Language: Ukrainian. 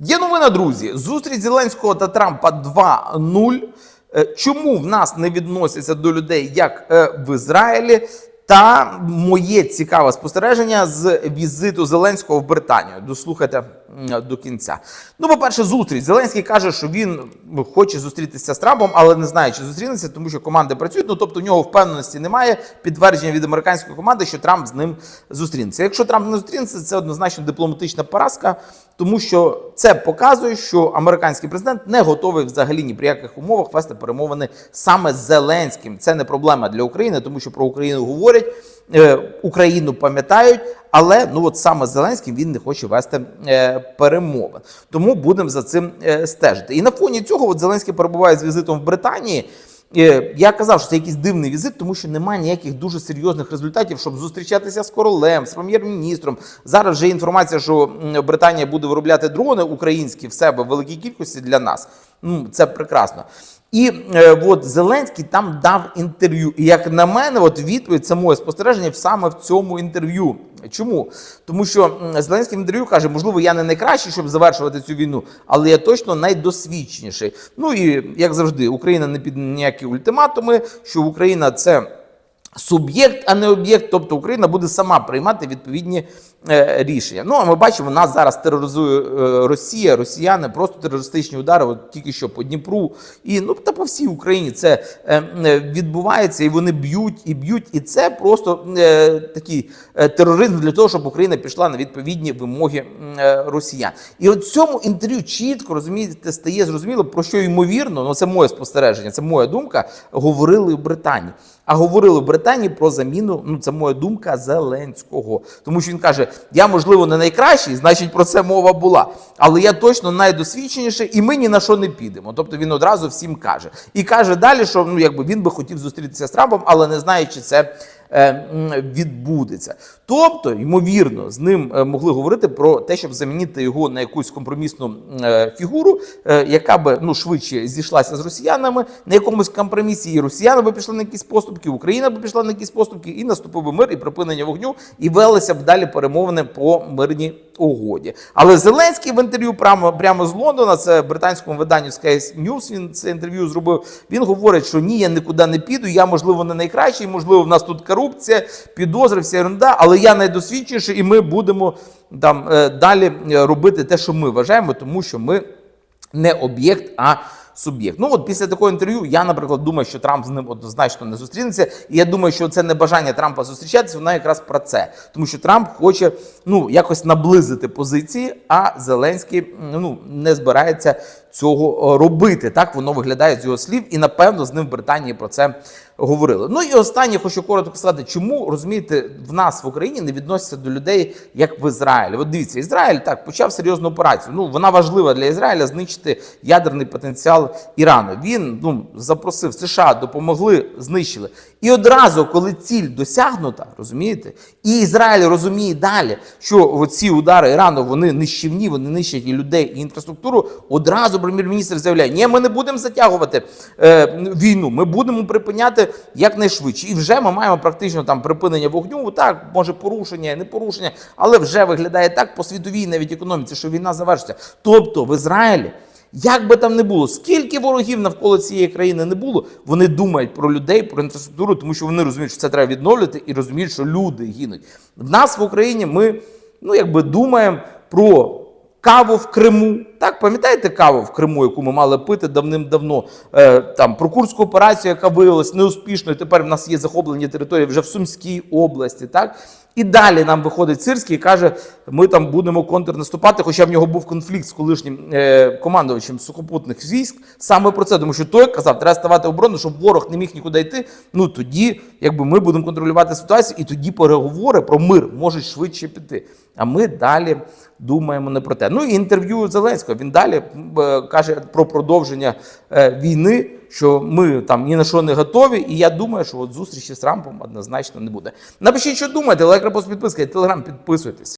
Є новина, друзі. Зустріч Зеленського та Трампа 2.0. Е, Чому в нас не відносяться до людей як е, в Ізраїлі? Та моє цікаве спостереження з візиту Зеленського в Британію. Дослухайте до кінця. Ну, по-перше, зустріч. Зеленський каже, що він хоче зустрітися з Трампом, але не знає, чи зустрінеться, тому що команди працюють. Ну тобто, у нього впевненості немає. Підтвердження від американської команди, що Трамп з ним зустрінеться. Якщо Трамп не зустрінеться, це однозначно дипломатична поразка, тому що це показує, що американський президент не готовий взагалі ні при яких умовах вести перемовини саме з Зеленським. Це не проблема для України, тому що про Україну говорять. Е, Україну пам'ятають, але ну от саме з Зеленським він не хоче вести е, перемовин. Тому будемо за цим е, стежити. І на фоні цього от Зеленський перебуває з візитом в Британії. Я казав, що це якийсь дивний візит, тому що немає ніяких дуже серйозних результатів, щоб зустрічатися з королем, з прем'єр-міністром. Зараз вже інформація, що Британія буде виробляти дрони українські в себе в великій кількості для нас. Ну це прекрасно. І е, от Зеленський там дав інтерв'ю. І як на мене, от відповідь це моє спостереження саме в цьому інтерв'ю. Чому? Тому що Зеленський в інтерв'ю каже, можливо, я не найкращий, щоб завершувати цю війну, але я точно найдосвідченіший. Ну і як завжди, Україна не під ніякі ультиматуми, що Україна це. Суб'єкт, а не об'єкт, тобто Україна буде сама приймати відповідні е, рішення. Ну а ми бачимо, нас зараз тероризує е, Росія, росіяни, просто терористичні удари, от тільки що по Дніпру, і ну та по всій Україні це е, е, відбувається, і вони б'ють і б'ють. І це просто е, такий е, тероризм для того, щоб Україна пішла на відповідні вимоги е, росіян. І от цьому інтерв'ю чітко розумієте, стає зрозуміло, про що ймовірно, ну це моє спостереження, це моя думка. Говорили в Британії. А говорили в Британії про заміну. Ну це моя думка Зеленського, тому що він каже: я можливо не найкращий, значить про це мова була. Але я точно найдосвідченіший, і ми ні на що не підемо. Тобто він одразу всім каже. І каже далі, що ну якби він би хотів зустрітися з Трампом, але не знає, чи це. Е, Відбудеться, тобто, ймовірно, з ним е, могли говорити про те, щоб замінити його на якусь компромісну е, фігуру, яка би ну швидше зійшлася з росіянами на якомусь компромісі, і росіяни би пішли на якісь поступки, Україна би пішла на якісь поступки, і наступив би мир і припинення вогню, і велися б далі перемовини по мирній угоді. Але Зеленський в інтерв'ю прямо прямо з Лондона, це британському виданню Sky News, Він це інтерв'ю зробив. Він говорить, що ні, я нікуди не піду. Я можливо не найкращий, можливо, в нас тут корупція, підозри, вся ерунда, але я найдосвідчіший, і ми будемо там е, далі робити те, що ми вважаємо, тому що ми не об'єкт, а суб'єкт. Ну от після такого інтерв'ю я, наприклад, думаю, що Трамп з ним однозначно не зустрінеться. І я думаю, що це не бажання Трампа зустрічатися, вона якраз про це. Тому що Трамп хоче ну якось наблизити позиції, а Зеленський ну не збирається цього робити. Так воно виглядає з його слів, і напевно з ним в Британії про це говорили. Ну і останнє хочу коротко сказати, чому розумієте, в нас в Україні не відносяться до людей як в Ізраїлі. От дивіться, Ізраїль так почав серйозну операцію. Ну вона важлива для Ізраїля знищити ядерний потенціал Ірану. Він ну запросив США, допомогли, знищили. І одразу, коли ціль досягнута, розумієте, і Ізраїль розуміє далі, що ці удари Ірану вони нищівні, вони нищать і людей, і інфраструктуру. Одразу прем'єр-міністр заявляє: ні, ми не будемо затягувати е, війну, ми будемо припиняти якнайшвидше. І вже ми маємо практично там припинення вогню. Так, може порушення, не порушення, але вже виглядає так по світовій навіть економіці, що війна завершиться. Тобто в Ізраїлі. Як би там не було, скільки ворогів навколо цієї країни не було, вони думають про людей, про інфраструктуру, тому що вони розуміють, що це треба відновлювати, і розуміють, що люди гинуть. В нас в Україні ми ну якби думаємо про каву в Криму. Так, пам'ятаєте каву в Криму, яку ми мали пити давним-давно? Е, там про курську операцію, яка виявилась неуспішною. Тепер в нас є захоплені території вже в Сумській області. Так і далі нам виходить Сирський і каже, ми там будемо контрнаступати, хоча в нього був конфлікт з колишнім е, командувачем сухопутних військ. Саме про це, тому що той казав, треба ставати оборону, щоб ворог не міг нікуди йти. Ну тоді, якби ми будемо контролювати ситуацію, і тоді переговори про мир можуть швидше піти. А ми далі думаємо не про те. Ну і інтерв'ю Зеленського він далі е, каже про продовження е, війни, що ми там ні на що не готові. І я думаю, що от зустрічі з Трампом однозначно не буде. Напишіть, що думаєте, лайк, репост, підписка, телеграм підписуйтесь.